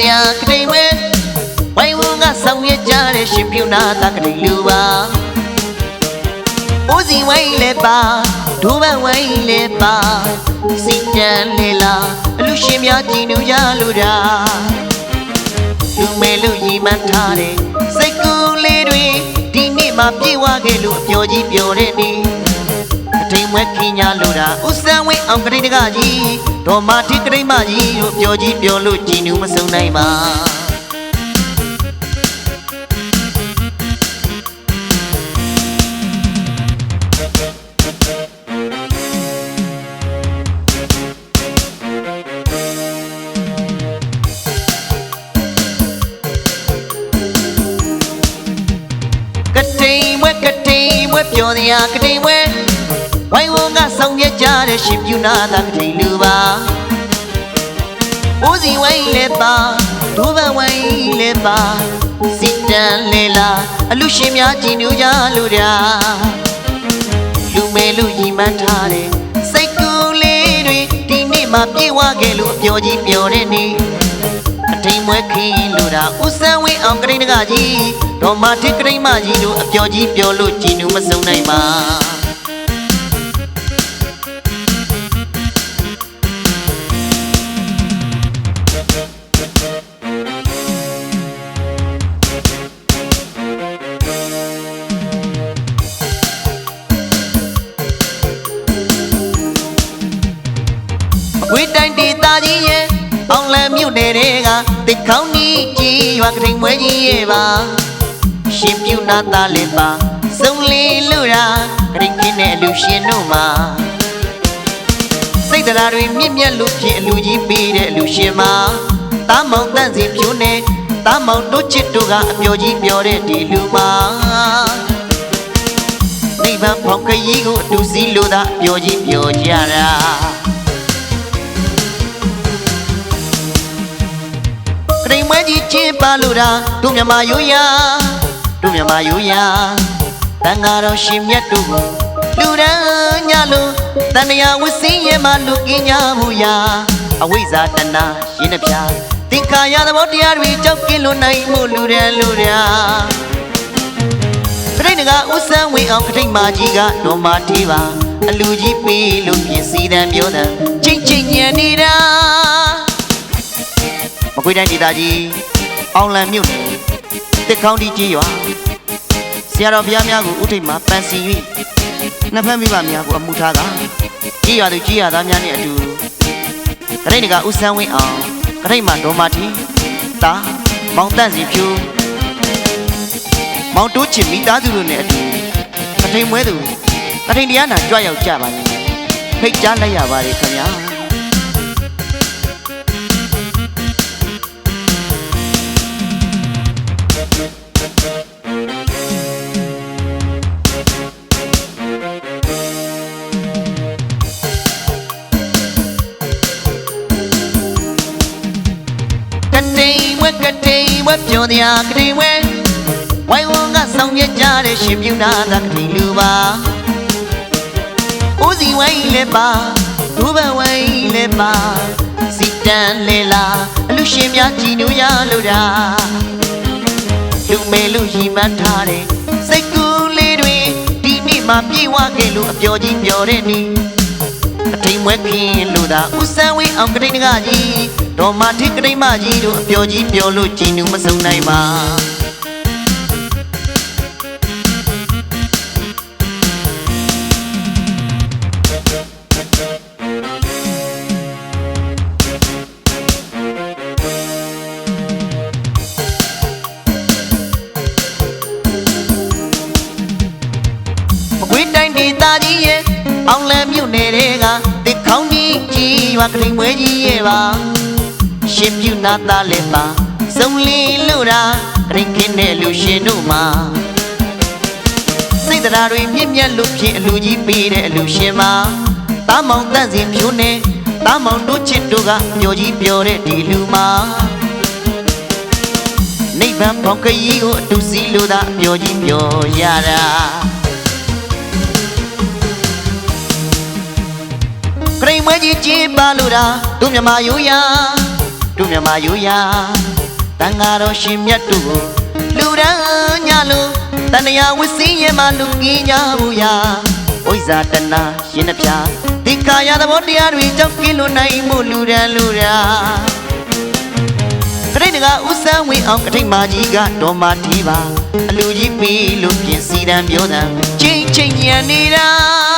တရားကတိမ်ဝဲဝိုင်းဝန်းကဆောင်ရွက်ကြတဲ့ရှင်ပြုနာတာကတိမ်လူပါဦးစီဝိုင်းလည်းပါဒိုးဘဝိုင်းလည်းပါစီတန်လေလာအလူရှင်များကြည်နူကြလို့တာလူမဲလူရီမှန်းထားတဲ့စိတ်ကူးလေးတွေဒီနေ့မှပြေဝခဲ့လို့အပျော်ကြီးပျော်တဲ့နေ့ ကတိမ်မွဲခင်းညာလို့တာဥစံဝင်းအောင်ကတိန်တကကြီးဒေါ်မာတိကတိန်မကြီးတို့ပြောကြီးပြောလို့ကြည်နူးမစုံနိုင်ပါကတိမ်မွဲကတိမ်မွဲပြောတရားကတိမ်မွဲ ဝိုင်းဝန်းကဆောင်ရွက်ကြတဲ့ရှင်ပြူနာတာကတိမ်လူပါဦးစီဝိုင်းလည်းပါဒိုးဘဝိုင်းလည်းပါစီတန်လေလာအလူရှင်များကြည်နူးကြလို့တာလူမဲလူရီမှန်းထားတဲ့စိတ်ကူးလေးတွေဒီနေ့မှပြေဝခဲ့လို့အပျော်ကြီးပျော်တဲ့နေ့အထိန်မွဲခင်းလို့တာဦးစံဝင်းအောင်ကရိန်တကကြီးဒေါ်မာတိကရိန်မကြီးတို့အပျော်ကြီးပျော်လို့ကြည်နူးမစုံနိုင်ပါ တွေကတစ်ခေါင်းကြီးကြီးရွာကထိန်မွဲကြီးရဲ့ပါရှင်ပြူနာသားလည်းပါစုံလီလို့တာကရိန်ခင်းတဲ့အလူရှင်တို့မှာစိတ်တရားတွေမြင့်မြတ်လို့ဖြစ်အလူကြီးပေးတဲ့အလူရှင်မှာတားမောင်တန့်စီဖြိုးနေတားမောင်တို့ချစ်တို့ကအပျော်ကြီးပျော်တဲ့ဒီလူမှာနိဗ္ဗာန်ဖောင်ခရီးကိုအတူစီးလို့သာအပျော်ကြီးပျော်ကြတာ ကရိမ်မကြီးချင်းပါလို့တာတို့မြမရိုးရာတို့မြမရိုးရာတန်ဃာတော်ရှင်မြတ်တို့ကိုလူရန်ညလို့တန်ရာဝစင်းရဲ့မှာလူကင်းကြမှုရာအဝိဇ္ဇာတဏရှင်းနှပြသင်္ခါရသဘောတရားတွေကြောက်ကင်းလို့နိုင်မှုလူရန်လူရာခရိတ်ကဥဆန်းဝင်အောင်ခရိတ်မကြီးကတော်မာတီးပါအလူကြီးပေးလို့ပြင်စီတံပြောတယ်ချိန်ချိန်ညံနေတာမ ကွေးတိုင်းဒေသကြီးအောင်လံမြို့နယ်တစ်ခေါင်းတီကြီးရွာဆရာတော်ဘုရားများကိုဥထိတ်မှာပန်းစီ၍နှစ်ဖက်မိဘများကိုအမှုထားကကြီးရွာသူကြီးရွာသားများနဲ့အတူဂရိတ်နကဥဆန်းဝင်းအောင်ဂရိတ်မှာဒေါ်မာတီတာမောင်တန့်စီဖြူမောင်တိုးချင်မိသားစုတို့နဲ့အတူကထိန်မွဲသူကထိန်တရားနာကြွရောက်ကြပါရင်ဖိတ်ကြားလိုက်ရပါတယ်ခင်ဗျာ ဝက်ကတိမ်ဝက်ပြောတရားကတိမ်ဝဲဝိုင်းဝန်းကဆောင်ရွက်ကြတဲ့ရှင်ပြူနာသာကတိမ်လူပါဦးစီဝိုင်းလည်းပါဒူးဘဝိုင်းလည်းပါစီတန်လေလာအလူရှင်များကြည်နူးရလို့တာလူမဲလူရီမှန်းထားတဲ့စိတ်ကူးလေးတွေဒီနေ့မှပြေဝခဲ့လို့အပျော်ကြီးပျော်တဲ့နေ့ကတိ မ်မွဲခင်းလို့သာဥစံဝင်းအောင်ကတိန်တကကြီးဒေါ်မာတိကတိန်မကြီးတို့အပျော်ကြီးပျော်လို့ကြည်နူးမစုံနိုင်ပါမကွေးတိုင်းဒေသကြီးရဲ့အောင်လံ ရွာကတိမ်မွဲကြီးရဲ့ပါရှင်ပြူနာသားလည်းပါစုံလီလို့တာကရင်ခင်းတဲ့လူရှင်တို့မှာစိတ်တရားတွေမြင့်မြတ်လို့ဖြင့်အလူကြီးပေးတဲ့အလူရှင်မှာတားမောင်တန့်စင်ဖြိုးနေတားမောင်တို့ချစ်တို့ကပျော်ကြီးပျော်တဲ့ဒီလူမှာနိဗ္ဗာန်ဖောင်ခရီးကိုအတူစီလို့သာပျော်ကြီးပျော်ရတာ မ်မွဲကြီးကြည်ပါလို့တာတို့မြမရိုးရာတို့မြမရိုးရာတန်ဃာတော်ရှင်မြတ်တို့ကိုလူရန်ညလို့တဏှာဝစ်စင်းရဲ့မှာလူကြီးညာဘူးရာဝိဇာတနာရှင်နှပြဒီကာယသဘောတရားတွေကြောင့်ကင်းလွတ်နိုင်မှုလူရန်လူရာကတိတ်ကဦးစမ်းဝင်းအောင်ကတိတ်မာကြီးကတော်မာတီးပါအလူကြီးပြီလို့ပြင်စီတံပြောတံချိန်ချိန်ညံနေတာ